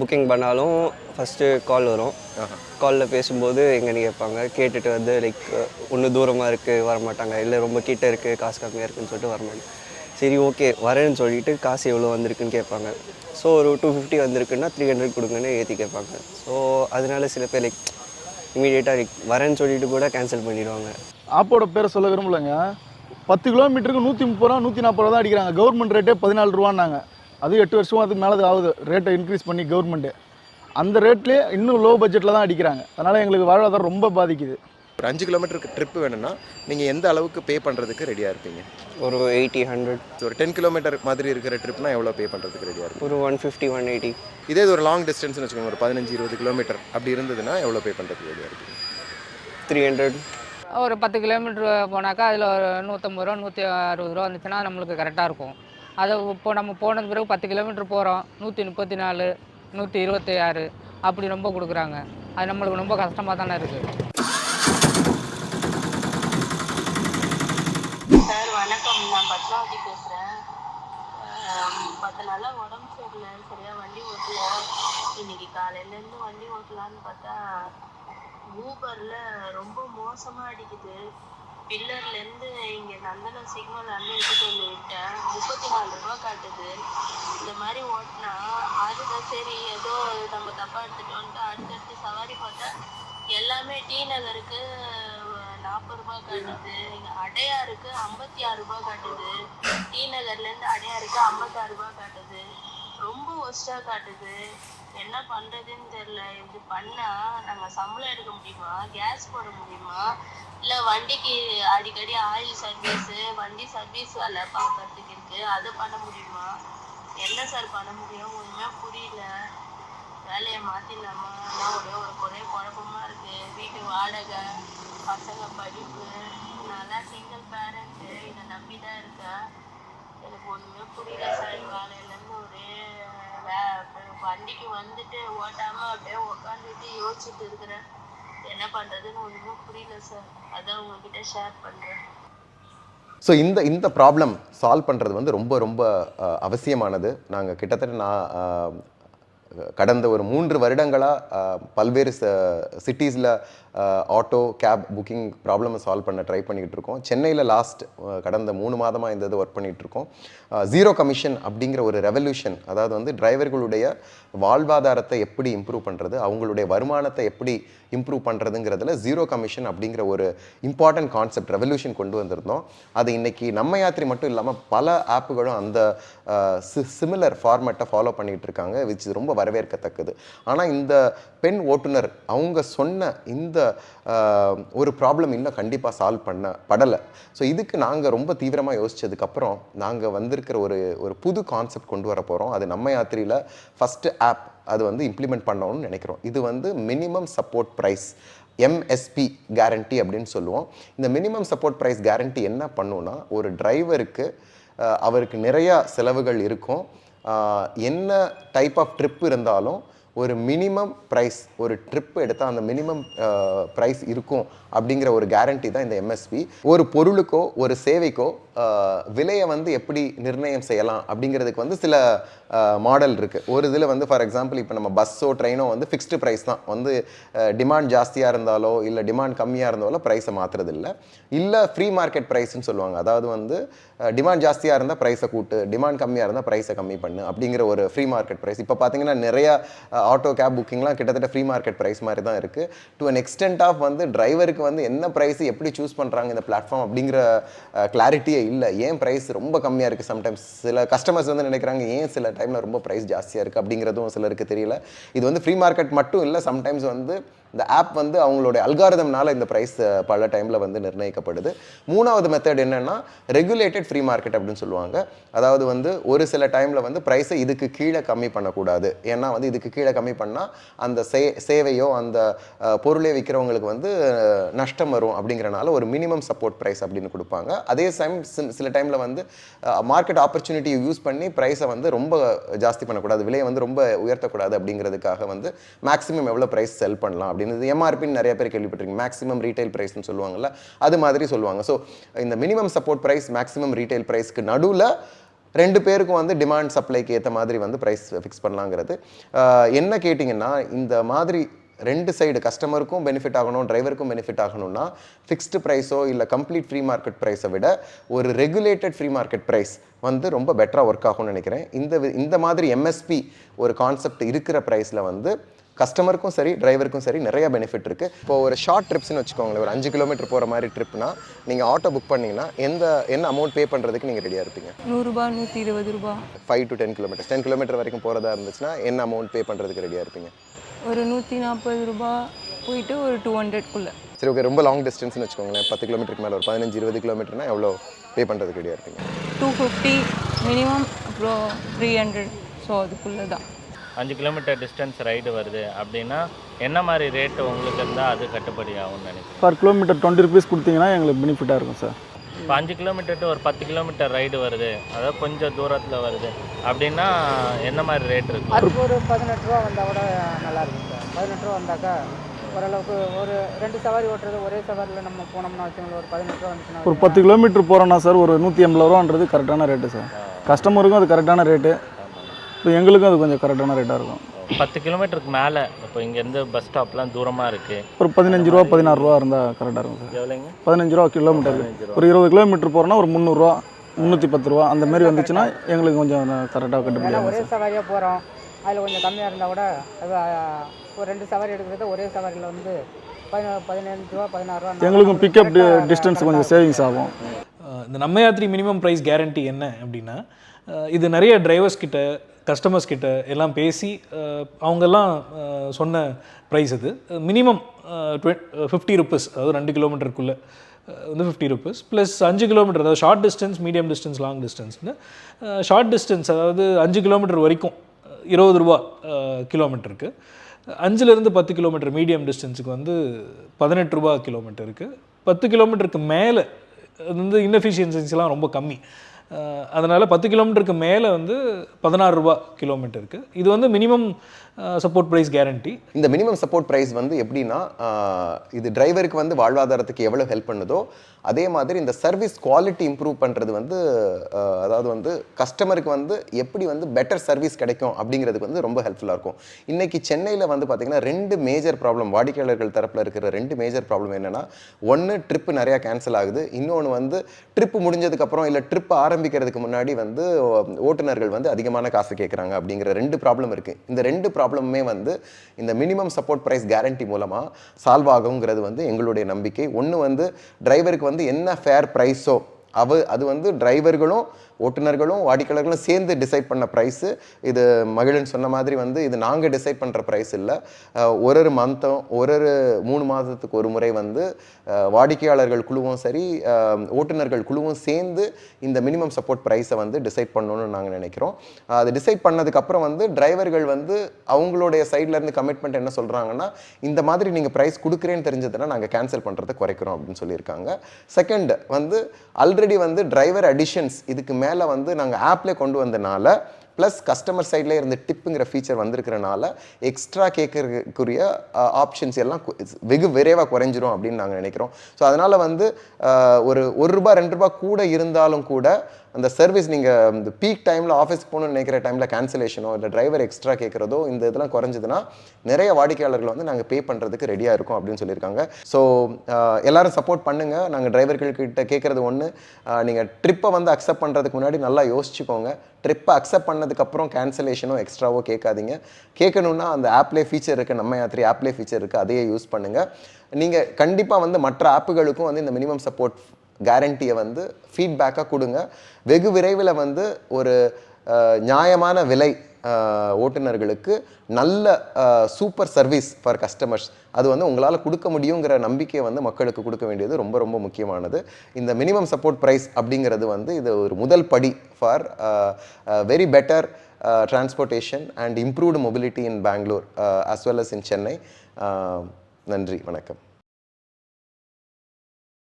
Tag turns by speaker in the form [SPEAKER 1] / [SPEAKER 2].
[SPEAKER 1] Booking பண்ணாலும் first call வரும். காலில் பேசும்போது எங்கன்னு கேட்பாங்க? கேட்டுட்டு வந்து லைக் ஒன்று தூரமாக இருக்குது வர மாட்டாங்க இல்லை ரொம்ப கிட்ட இருக்குது காசு கம்மியாக இருக்குன்னு சொல்லிட்டு வர மாட்டாங்க சரி ஓகே வரேன்னு சொல்லிட்டு காசு எவ்வளோ வந்திருக்குன்னு கேட்பாங்க. ஸோ ஒரு டூ ஃபிஃப்டி வந்திருக்குன்னா த்ரீ ஹண்ட்ரட் கொடுங்கன்னு ஏற்றி கேட்பாங்க. ஸோ அதனால சில பேர் லைக் இமீடியட்டாக லைக் வரேன்னு சொல்லிட்டு கூட கேன்சல் பண்ணிடுவாங்க.
[SPEAKER 2] ஆப்போட பேரை சொல்ல விரும்பலைங்க. பத்து கிலோமீட்டருக்கு நூற்றி முப்பது ரூபா நூற்றி நாற்பது ரூபா தான் அடிக்கிறாங்க. கவர்மெண்ட் ரேட்டே பதினாலு ரூபான்னாங்க. அது எட்டு வருஷம் அதுக்கு மேலே ஆகுது. ரேட்டை இன்க்ரீஸ் பண்ணி கவர்மெண்ட்டு அந்த ரேட்லேயே இன்னும் லோ பட்ஜெட்டில் தான் அடிக்கிறாங்க. அதனால் எங்களுக்கு வாழ்வாதாரம் ரொம்ப பாதிக்குது.
[SPEAKER 3] ஒரு அஞ்சு கிலோமீட்டருக்கு ட்ரிப் வேணும்னா நீங்கள் எந்த அளவுக்கு பே பண்ணுறதுக்கு ரெடியாக இருப்பீங்க?
[SPEAKER 1] ஒரு எயிட்டி ஹண்ட்ரட்
[SPEAKER 3] ஒரு டென் கிலோமீட்டர் மாதிரி இருக்கிற ட்ரிப்னா எவ்வளோ பே பண்ணுறதுக்கு ரெடியாக இருக்கும்
[SPEAKER 1] ஒரு ஒன் ஃபிஃப்டி ஒன் எயிட்டி
[SPEAKER 3] இதே இது ஒரு லாங் டிஸ்டன்ஸ்னு வச்சுக்கோங்க. ஒரு பதினஞ்சு இருபது கிலோமீட்டர் அப்படி இருந்ததுன்னா எவ்வளோ பே பண்ணுறதுக்கு ரெடியாக இருப்பீங்க?
[SPEAKER 1] த்ரீ ஹண்ட்ரட்
[SPEAKER 4] ஒரு பத்து கிலோமீட்டர் போனாக்கா அதில் ஒரு நூற்றம்பது ரூபா நூற்றி அறுபது ரூபா வந்துச்சுன்னா நம்மளுக்கு கரெக்டாக இருக்கும். அதை இப்போ நம்ம போனது பிறகு பத்து கிலோமீட்டர் போகிறோம் நூற்றி முப்பத்தி நாலு நூற்றி இருபத்தி ஆறு அப்படி ரொம்ப கொடுக்குறாங்க. அது நம்மளுக்கு ரொம்ப கஷ்டமாக தானே இருக்குது
[SPEAKER 5] சார் வணக்கம். நான் பத்மாவதி பேசுகிறேன் பத்து நாளாக உடம்பு சரியில்லை. சரியாக வண்டி ஓட்டல. இன்னைக்கு காலையிலேருந்து வண்டி ஓட்டலான்னு பார்த்தா ஊபரில் ரொம்ப மோசமாக அடிக்குது. பில்லர்லேருந்து இங்கே நந்தனம் சிக்னல் அண்ணன் எடுத்துட்டு வந்து விட்டேன் முப்பத்தி நாலு ரூபா காட்டுது. இந்த மாதிரி ஓட்டினா அதுதான் சரி ஏதோ நம்ம தப்பாக எடுத்துட்டோன்ட்டு அடுத்தடுத்து சவாரி பார்த்தா எல்லாமே டி நகருக்கு நாற்பது ரூபாய் காட்டுது. அடையாருக்கு ஐம்பத்தி ஆறு ரூபாய் காட்டுது. டி நகர்ல இருந்து அடையாருக்கு ஐம்பத்தாறு ரூபாய் காட்டுது. ரொம்ப ஒஸ்டா காட்டுது. என்ன பண்றதுன்னு தெரியல. இது பண்ணா நாங்க சம்பளம் எடுக்க முடியுமா? கேஸ் போட முடியுமா? இல்ல வண்டிக்கு அடிக்கடி ஆயில் சர்வீஸ் வண்டி சர்வீஸ் வேலை பார்க்கறதுக்கு இருக்கு. அது பண்ண முடியுமா? என்ன சார் பண்ண முடியும்? ஒண்ணுமே புரியல. வேலையை மாத்திடலாமா? நான் ஒரே ஒரு ஒரே குழப்பமா இருக்கு. வீட்டு வாடகை பசங்க படிப்பு நல்லா சிங்கிள் பேரண்ட்டு இதை நம்பி தான் இருக்கேன் எனக்கு ஒன்றுமே புரியல சார் காலையிலேருந்து ஒரே வே வண்டிக்கு வந்துட்டு ஓட்டாம அப்படியே உக்காந்துட்டு யோசிச்சுட்டு இருக்கிறேன் என்ன பண்றதுன்னு ஒண்ணுமே புரியல சார் அதான் உங்ககிட்ட ஷேர் பண்றேன்.
[SPEAKER 3] ஸோ இந்த இந்த ப்ராப்ளம் சால்வ் பண்ணுறது வந்து ரொம்ப ரொம்ப அவசியமானது. நாங்கள் கிட்டத்தட்ட நான் கடந்த ஒரு மூன்று வருடங்களாக பல்வேறு சிட்டிஸில் ஆட்டோ கேப் புக்கிங் ப்ராப்ளமை சால்வ் பண்ண ட்ரை பண்ணிகிட்டு இருக்கோம். சென்னையில் லாஸ்ட் கடந்த மூணு மாதமாக இந்த இது ஒர்க் பண்ணிகிட்டு இருக்கோம். ஜீரோ கமிஷன் அப்படிங்கிற ஒரு ரெவல்யூஷன் அதாவது வந்து டிரைவர்களுடைய வாழ்வாதாரத்தை எப்படி இம்ப்ரூவ் பண்ணுறது அவங்களுடைய வருமானத்தை எப்படி இம்ப்ரூவ் பண்ணுறதுங்கிறதுல ஜீரோ கமிஷன் அப்படிங்கிற ஒரு இம்பார்ட்டன்ட் கான்செப்ட் ரெவல்யூஷன் கொண்டு வந்திருந்தோம். அது இன்னைக்கு நம்ம யாத்திரை மட்டும் இல்லாமல் பல ஆப்புகளும் அந்த சிமிலர் ஃபார்மேட்டை ஃபாலோ பண்ணிகிட்டு இருக்காங்க விச் ரொம்ப வரவேற்கத்தக்கது. ஆனால் இந்த பெண் ஓட்டுநர் அவங்க சொன்ன இந்த ஒரு ப்ராப்ளம் இன்னும் கண்டிப்பாக சால்வ் பண்ண படலை. ஸோ இதுக்கு நாங்கள் ரொம்ப தீவிரமாக யோசித்ததுக்கப்புறம் நாங்கள் வந்திருக்கிற ஒரு ஒரு புது கான்செப்ட் கொண்டு வர போகிறோம் அது நம்ம யாத்திரையில் ஃபஸ்ட்டு ஆப் அது வந்து இம்ப்ளிமெண்ட் பண்ணணும்னு நினைக்கிறோம். இது வந்து minimum support price MSP guarantee அப்படின்னு சொல்லுவோம். இந்த மினிமம் சப்போர்ட் ப்ரைஸ் கேரண்டி என்ன பண்ணுன்னா ஒரு டிரைவருக்கு அவருக்கு நிறையா செலவுகள் இருக்கும். என்ன டைப் ஆஃப் ட்ரிப் இருந்தாலும் ஒரு மினிமம் ப்ரைஸ் ஒரு ட்ரிப் எடுத்தால் அந்த மினிமம் ப்ரைஸ் இருக்கும் அப்படிங்கிற ஒரு கேரண்டி தான் இந்த எம்எஸ்பி ஒரு பொருளுக்கோ ஒரு சேவைக்கோ விலையை வந்து எப்படி நிர்ணயம் செய்யலாம் அப்படிங்கிறதுக்கு வந்து சில மாடல் இருக்குது ஒரு இதில் வந்து ஃபார் எக்ஸாம்பிள் இப்போ நம்ம பஸ்ஸோ ட்ரெயினோ வந்து ஃபிக்ஸ்டு ப்ரைஸ் தான். வந்து டிமாண்ட் ஜாஸ்தியாக இருந்தாலோ இல்லை டிமாண்ட் கம்மியாக இருந்தாலோ ப்ரைஸை மாற்றுறது இல்லை இல்லை ஃப்ரீ மார்க்கெட் ப்ரைஸ்னு சொல்லுவாங்க. அதாவது வந்து டிமாண்ட் ஜாஸ்தியாக இருந்தால் ப்ரைஸை கூட்டு டிமாண்ட் கம்மியாக இருந்தால் ப்ரைஸை கம்மி பண்ணு அப்படிங்கிற ஒரு ஃப்ரீ மார்க்கெட் ப்ரைஸ் இப்போ பார்த்தீங்கன்னா நிறையா ஆட்டோ கேப் புக்கிங்லாம் கிட்டத்தட்ட ஃப்ரீ மார்க்கெட் ப்ரைஸ் மாதிரி தான் இருக்குது டு அன் எக்ஸ்டென்ட் ஆஃப் வந்து டிரைவருக்கு வந்து என்ன ப்ரைஸ் எப்படி சூஸ் பண்ணுறாங்க இந்த பிளாட்ஃபார்ம் அப்படிங்கிற கிளாரிட்டியே இல்லை ஏன் ப்ரைஸ் ரொம்ப கம்மியாக இருக்குது சம்டைம்ஸ் சில கஸ்டமர்ஸ் வந்து நினைக்கிறாங்க ஏன் சில டைமில் ரொம்ப ப்ரைஸ் ஜாஸ்தியாக இருக்குது அப்படிங்கிறதும் சிலருக்கு தெரியல. இது வந்து ஃப்ரீ மார்க்கெட் மட்டும் இல்லை சம்டைம்ஸ் வந்து இந்த ஆப் வந்து அவங்களுடைய அல்காரதம்னால இந்த ப்ரைஸ் பல டைமில் வந்து நிர்ணயிக்கப்படுது. மூணாவது மெத்தட் என்னென்னா ரெகுலேட்டட் ஃப்ரீ மார்க்கெட் அப்படின்னு சொல்லுவாங்க. அதாவது வந்து ஒரு சில டைமில் வந்து ப்ரைஸை இதுக்கு கீழே கம்மி பண்ணக்கூடாது. ஏன்னா வந்து இதுக்கு கீழே கம்மி பண்ணால் அந்த சே சேவையோ அந்த பொருளே விற்கிறவங்களுக்கு வந்து நஷ்டம் வரும் அப்படிங்கிறனால ஒரு மினிமம் சப்போர்ட் ப்ரைஸ் அப்படின்னு கொடுப்பாங்க. அதே டைம் சில டைமில் வந்து மார்க்கெட் ஆப்பர்ச்சுனிட்டியை யூஸ் பண்ணி ப்ரைஸை வந்து ரொம்ப ஜாஸ்தி பண்ணக்கூடாது விலையை வந்து ரொம்ப உயர்த்தக்கூடாது அப்படிங்கிறதுக்காக வந்து மேக்ஸிமம் எவ்வளோ ப்ரைஸ் செல் பண்ணலாம் அப்படின்றது எம்ஆர்பின்னு நிறைய பேர் கேள்விப்பட்டிருக்கீங்க. மேக்ஸிமம் ரீட்டைல் ப்ரைஸ்னு சொல்லுவாங்கல்ல அது மாதிரி சொல்லுவாங்க. ஸோ இந்த minimum support price maximum retail ப்ரைஸ்க்கு நடுவில் ரெண்டு பேருக்கும் வந்து டிமாண்ட் சப்ளைக்கு ஏற்ற மாதிரி வந்து ப்ரைஸ் ஃபிக்ஸ் பண்ணலாங்கிறது. என்ன கேட்டிங்கன்னா இந்த மாதிரி ரெண்டு சைடு கஸ்டமருக்கும் பெனிஃபிட் ஆகணும் டிரைவருக்கும் பெனிஃபிட் ஆகணும்னா ஃபிக்ஸ்டு ப்ரைஸோ இல்லை கம்ப்ளீட் ஃப்ரீ மார்க்கெட் ப்ரைஸை விட ஒரு ரெகுலேட்டட் ஃப்ரீ மார்க்கெட் ப்ரைஸ் வந்து ரொம்ப பெட்டராக ஒர்க் ஆகும்னு நினைக்கிறேன். இந்த இந்த மாதிரி எம்எஸ்பி ஒரு கான்செப்ட் இருக்கிற ப்ரைஸில் வந்து கஸ்டமருக்கும் சரி டிரைவருக்கும் சரி நிறைய பெனிஃபிட் இருக்குது இப்போ ஒரு ஷார்ட் ட்ரிப்ஸ்னு வச்சுக்கோங்களேன் ஒரு அஞ்சு கிலோமீட்டர் போகிற மாதிரி ட்ரிப்னா நீங்கள் ஆட்டோ புக் பண்ணீங்கன்னா எந்த என்ன அமௌண்ட் பே பண்ணுறதுக்கு நீங்கள் ரெடியாக இருப்பீங்க?
[SPEAKER 6] நூறுரூபா நூற்றி இருபது ரூபா.
[SPEAKER 3] Five to ten kilometres ten kilometre வரைக்கும் போகிறதா இருந்துச்சுன்னா என்ன அமௌண்ட் பே பண்ணுறதுக்கு ரெடியாக இருப்பீங்க?
[SPEAKER 6] ஒரு நூற்றி நாற்பது ரூபா போயிட்டு ஒரு டூ ஹண்ட்ரட்குள்ளே
[SPEAKER 3] சரி ஓகே ரொம்ப லாங் டிஸ்டன்ஸ்னு வச்சுக்கோங்களேன். பத்து கிலோமீட்டருக்கு மேலே ஒரு பதினஞ்சு இருபது கிலோமீட்டர்னா எவ்வளோ பே பண்ணுறதுக்கு ரெடியாக இருப்பீங்க?
[SPEAKER 6] டூ ஃபிஃப்டி மினிமம் அப்புறம் த்ரீ ஹண்ட்ரட் ஸோ அதுக்குள்ளே தான்
[SPEAKER 7] அஞ்சு கிலோமீட்டர் டிஸ்டன்ஸ் ரைடு வருது அப்படின்னா என்ன மாதிரி ரேட்டு உங்களுக்கு இருந்தால் அது கட்டுப்படி ஆகும்னு நினைக்கிறேன்
[SPEAKER 2] பர் கிலோமீட்டர் டுவெண்ட்டி ருபீஸ் கொடுத்தீங்கன்னா எங்களுக்கு பெனிஃபிட்டாக இருக்கும் சார்
[SPEAKER 7] இப்போ அஞ்சு கிலோமீட்டர் to ஒரு பத்து கிலோமீட்டர் ரைடு வருது. அதாவது கொஞ்சம் தூரத்தில் வருது. அப்படின்னா என்ன மாதிரி ரேட் இருக்கு?
[SPEAKER 4] அதுக்கு ஒரு பதினெட்டு ரூபா வந்தால் கூட நல்லா இருக்கும் சார். பதினெட்டு ரூபா வந்தாக்கா ஓரளவுக்கு ஒரு ரெண்டு சவாரி ஓட்டுறது ஒரே சவாரியில் நம்ம போனோம்னா வச்சுக்கோங்களேன் ஒரு பதினெட்டு ரூபா வந்துச்சுன்னா
[SPEAKER 2] ஒரு பத்து கிலோமீட்டர் போகிறோன்னா சார் ஒரு நூற்றி எண்பது ரூபான்றது கரெக்டான ரேட்டு சார். கஸ்டமருக்கும் அது கரெக்டான ரேட்டு இப்போ எங்களுக்கும் அது கொஞ்சம் கரெக்டான ரேட்டாக இருக்கும்.
[SPEAKER 7] பத்து கிலோமீட்டருக்கு மேலே. இப்போ இங்கேருந்து பஸ் ஸ்டாப்லாம் தூரமாக இருக்குது
[SPEAKER 2] ஒரு பதினஞ்சு ரூபா பதினாறு ரூபா இருந்தால் கரெக்டாக இருக்கும் சார்.
[SPEAKER 7] எவ்வளோங்க?
[SPEAKER 2] பதினஞ்சு ரூபா கிலோமீட்டருக்கு ஒரு இருபது கிலோமீட்டர் போகிறோன்னா ஒரு முந்நூறுரூவா முந்நூற்றி பத்து ரூபா அந்த மாதிரி வந்துச்சுன்னா எங்களுக்கு கொஞ்சம் கரெக்டாக கட்டுப்படி
[SPEAKER 4] ஒரே சவாரியாக போகிறோம் அதில் கொஞ்சம் கம்மியாக இருந்தால் கூட ஒரு ரெண்டு சவாரி எடுக்கிறது ஒரே சவாரியில் வந்து பதினா பதினஞ்சு ரூபா பதினாறு ரூபா
[SPEAKER 2] எங்களுக்கும் பிக்கப் டிஸ்டன்ஸ் கொஞ்சம் சேவிங்ஸ் ஆகும்.
[SPEAKER 8] இந்த நம்ம யாத்ரி மினிமம் ப்ரைஸ் கேரண்டி என்ன அப்படின்னா இது நிறைய டிரைவர்ஸ் கிட்ட கஸ்டமர்ஸ் கிட்ட எல்லாம் பேசி அவங்கெல்லாம் சொன்ன ப்ரைஸ் இது. மினிமம் ஃபிஃப்டி ருப்பீஸ் அதாவது ரெண்டு கிலோமீட்டருக்குள்ளே வந்து ஃபிஃப்டி ருப்பீஸ் ப்ளஸ் அஞ்சு கிலோமீட்டர் அதாவது short distance medium distance long டிஸ்டன்ஸ்னு short distance அதாவது அஞ்சு கிலோமீட்டர் வரைக்கும் இருபது ரூபா கிலோமீட்டருக்கு அஞ்சுலேருந்து பத்து கிலோமீட்டர் மீடியம் டிஸ்டன்ஸுக்கு வந்து பதினெட்டு ரூபா கிலோமீட்டருக்கு பத்து கிலோமீட்டருக்கு மேலே அது வந்து இன்எஃபிஷியன்சிஸ்லாம் ரொம்ப கம்மி. அதனால் பத்து கிலோமீட்டருக்கு மேலே வந்து பதினாறு ரூபா கிலோமீட்டருக்கு இது வந்து மினிமம் சப்போர்ட் ப்ரைஸ் கேரண்டி
[SPEAKER 3] இந்த மினிமம் சப்போர்ட் ப்ரைஸ் வந்து எப்படின்னா இது டிரைவருக்கு வந்து வாழ்வாதாரத்துக்கு எவ்வளோ ஹெல்ப் பண்ணுதோ அதே மாதிரி இந்த சர்வீஸ் குவாலிட்டி இம்ப்ரூவ் பண்ணுறது வந்து அதாவது வந்து கஸ்டமருக்கு வந்து எப்படி வந்து பெட்டர் சர்வீஸ் கிடைக்கும் அப்படிங்கிறதுக்கு வந்து ரொம்ப ஹெல்ப்ஃபுல்லாக இருக்கும். இன்றைக்கி சென்னையில் வந்து பார்த்தீங்கன்னா ரெண்டு மேஜர் ப்ராப்ளம் வாடிக்கையாளர்கள் தரப்பில் இருக்கிற ரெண்டு மேஜர் ப்ராப்ளம் என்னன்னா ஒன்று ட்ரிப்பு நிறையா கேன்சல் ஆகுது. இன்னொன்று வந்து ட்ரிப்பு முடிஞ்சதுக்கப்புறம் இல்லை ட்ரிப் ஆரம்பிக்கிறதுக்கு முன்னாடி வந்து ஓட்டுநர்கள் வந்து அதிகமான காசு கேட்குறாங்க அப்படிங்கிற ரெண்டு ப்ராப்ளம் இருக்குது இந்த ரெண்டு ப்ராப்ளமுமே வந்து இந்த மினிமம் சப்போர்ட் ப்ரைஸ் கேரண்டி மூலமாக சால்வ் ஆகுங்கிறது வந்து எங்களுடைய நம்பிக்கை. ஒன்று வந்து டிரைவருக்கு வந்து என்ன ஃபேர் ப்ரைஸோ அவ அது வந்து டிரைவர்களும் ஓட்டுநர்களும் வாடிக்கையாளர்களும் சேர்ந்து டிசைட் பண்ண ப்ரைஸு இது மகிழன் சொன்ன மாதிரி வந்து இது நாங்கள் டிசைட் பண்ணுற ப்ரைஸ் இல்லை. ஒரு ஒரு மந்தம் ஒரு ஒரு மூணு மாதத்துக்கு ஒரு முறை வந்து வாடிக்கையாளர்கள் குழுவும் சரி ஓட்டுநர்கள் குழுவும் சேர்ந்து இந்த மினிமம் சப்போர்ட் ப்ரைஸை வந்து டிசைட் பண்ணணும்னு நாங்கள் நினைக்கிறோம். அது டிசைட் பண்ணதுக்கப்புறம் வந்து டிரைவர்கள் வந்து அவங்களுடைய சைட்லேருந்து கமிட்மெண்ட் என்ன சொல்கிறாங்கன்னா இந்த மாதிரி நீங்கள் ப்ரைஸ் கொடுக்குறேன்னு தெரிஞ்சதுன்னா நாங்கள் கேன்சல் பண்ணுறதை குறைக்கிறோம் அப்படின்னு சொல்லியிருக்காங்க. செகண்ட் வந்து ஆல்ரெடி வந்து டிரைவர் அடிஷன்ஸ் இதுக்கு மேலே மேலே வந்து நாங்கள் ஆப்லேயே கொண்டு வந்தனால ப்ளஸ் கஸ்டமர் சைட்லேயே இருந்து டிப்புங்கிற ஃபீச்சர் வந்திருக்கிறனால எக்ஸ்ட்ரா கேட்கறதுக்குரிய ஆப்ஷன்ஸ் எல்லாம் வெகு விரைவாக குறைஞ்சிரும் அப்படின்னு நாங்கள் நினைக்கிறோம். ஸோ அதனால் வந்து ஒரு ஒரு ரூபா ரெண்டு ரூபா கூட இருந்தாலும் கூட அந்த சர்வீஸ் நீங்கள் இந்த பீக் டைமில் ஆஃபீஸ்க்கு போகணும்னு நினைக்கிற டைமில் கேன்சலேஷனோ இல்லை டிரைவர் எக்ஸ்ட்ரா கேட்குறதோ இந்த இதெல்லாம் குறைஞ்சதுன்னா நிறைய வாடிக்கையாளர்கள் வந்து நாங்கள் பே பண்ணுறதுக்கு ரெடியாக இருக்கும் அப்படின்னு சொல்லியிருக்காங்க. ஸோ எல்லாரும் சப்போர்ட் பண்ணுங்கள் நாங்கள் டிரைவர்கள்கிட்ட கேட்குறது ஒன்று நீங்கள் ட்ரிப்பை வந்து அக்செப்ட் பண்ணுறதுக்கு முன்னாடி நல்லா யோசிச்சுக்கோங்க. ட்ரிப்பை அக்செப்ட் பண்ணதுக்கப்புறம் கேன்சலேஷனோ எக்ஸ்ட்ராவோ கேட்காதீங்க. கேட்கணுன்னா அந்த ஆப்லேயே ஃபீச்சர் இருக்குது நம்ம யாத்திரி ஆப்லேயே ஃபீச்சர் இருக்குது அதையே யூஸ் பண்ணுங்கள் நீங்கள் கண்டிப்பாக வந்து மற்ற ஆப்புகளுக்கும் வந்து இந்த மினிமம் சப்போர்ட் கேரண்டியை வந்து ஃபீட்பேக்காக கொடுங்க. வெகு விரைவில் வந்து ஒரு நியாயமான விலை ஓட்டுநர்களுக்கு நல்ல சூப்பர் சர்வீஸ் ஃபார் கஸ்டமர்ஸ் அது வந்து உங்களால் கொடுக்க முடியுங்கிற நம்பிக்கையை வந்து மக்களுக்கு கொடுக்க வேண்டியது ரொம்ப ரொம்ப முக்கியமானது. இந்த மினிமம் சப்போர்ட் ப்ரைஸ் அப்படிங்கிறது வந்து இது ஒரு முதல் படி for very better transportation and improved mobility in Bangalore as well as in Chennai நன்றி வணக்கம்.